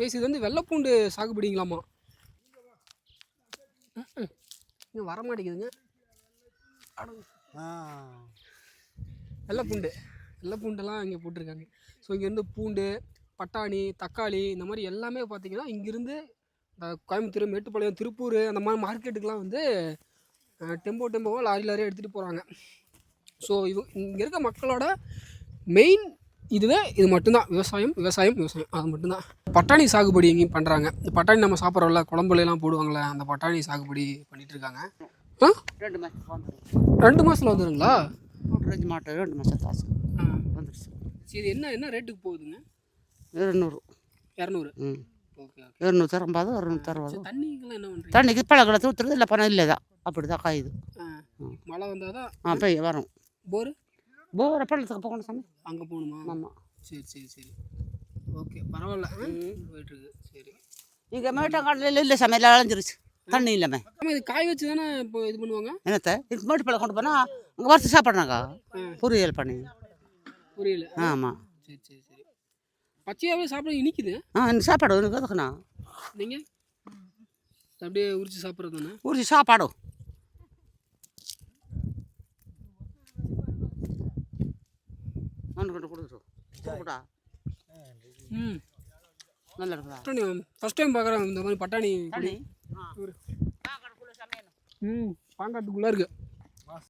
பேசியது வந்து வெள்ளைப்பூண்டு சாகுபடிங்களாமா? இங்கே வர மாட்டேங்குதுங்க. வெள்ளைப்பூண்டு. வெள்ளைப்பூண்டெல்லாம் இங்கே போட்டிருக்காங்க. ஸோ இங்கேருந்து பூண்டு பட்டாணி தக்காளி இந்த மாதிரி எல்லாமே பார்த்தீங்கன்னா இங்கேருந்து இந்த கோயம்புத்தூர் மேட்டுப்பாளையம் திருப்பூர் அந்த மாதிரி மார்க்கெட்டுக்கெலாம் வந்து டெம்போ டெம்போவாக லாரி லாரியாக எடுத்துகிட்டு போகிறாங்க ஸோ இது இங்கே இருக்க மக்களோட மெயின் இதுவே இது மட்டும்தான். விவசாயம் விவசாயம் விவசாயம். அது மட்டும்தான். பட்டாணி சாகுபடி எங்கேயும் பண்ணுறாங்க இந்த பட்டாணி நம்ம சாப்பிட்றோம்ல குழம்புல எல்லாம் போடுவாங்கள்ல அந்த பட்டாணி சாகுபடி பண்ணிட்டு இருக்காங்க ஆ? ரெண்டு மாதம் வந்துடும் ரெண்டு மாதத்தில் வந்துடுங்களா ரெண்டு மாட்டோம் ரெண்டு மாதம் காசு வந்துடுச்சு சரி என்ன என்ன ரேட்டுக்கு போகுதுங்க? இருநூறு. இரநூறு. ம். Okay okay. இருநூத்தி ஐம்பது இருநூத்தி அறுபது. பண்ணுறீங்க தண்ணிக்கு பழங்களை ஊற்றுறது இல்லை பணம் இல்லை தான் அப்படி தான் காயுது. மழை வந்தால் தான் ஆ பெய்ய வரும். போர்? போகிற பள்ளத்துக்கு போகணும் சாமி. அங்கே போகணுமா? ஆமாம் சரி சரி சரி. ஓகே பரவாயில்ல. போயிட்டுருக்கு. சரி. இங்கே மேட்டங்காட்டில் இல்லை சாமி எல்லாம் அழைஞ்சிருச்சு தண்ணி இல்லாமல் இது காய வச்சு தானே இப்போ இது பண்ணுவாங்க? என்னத்த? இது மேட்டு பழம் கொண்டு போனால் அங்கே வறுத்து சாப்பிட்றாங்க. பொரியல் பண்ணி. புரியல. ஆமாம் சரி சரி சரி. பச்சையாகவே சாப்பிட இனிக்குது. ஆ இந்த சாப்பாடு எனக்கு எதுக்குண்ணா நீங்கள் அப்படியே உரிச்சு சாப்பிட்றது தானே? ஊற்றி சாப்பாடு. நான் கொண்டு கொடுத்துரு கொடுக்குடா ம். நல்லா இருக்குதா பட்டாணி ஃபஸ்ட் டைம் பார்க்குறேன் இந்த மாதிரி பட்டாணி ம். பாங்காட்டுக்குள்ளே இருக்கு.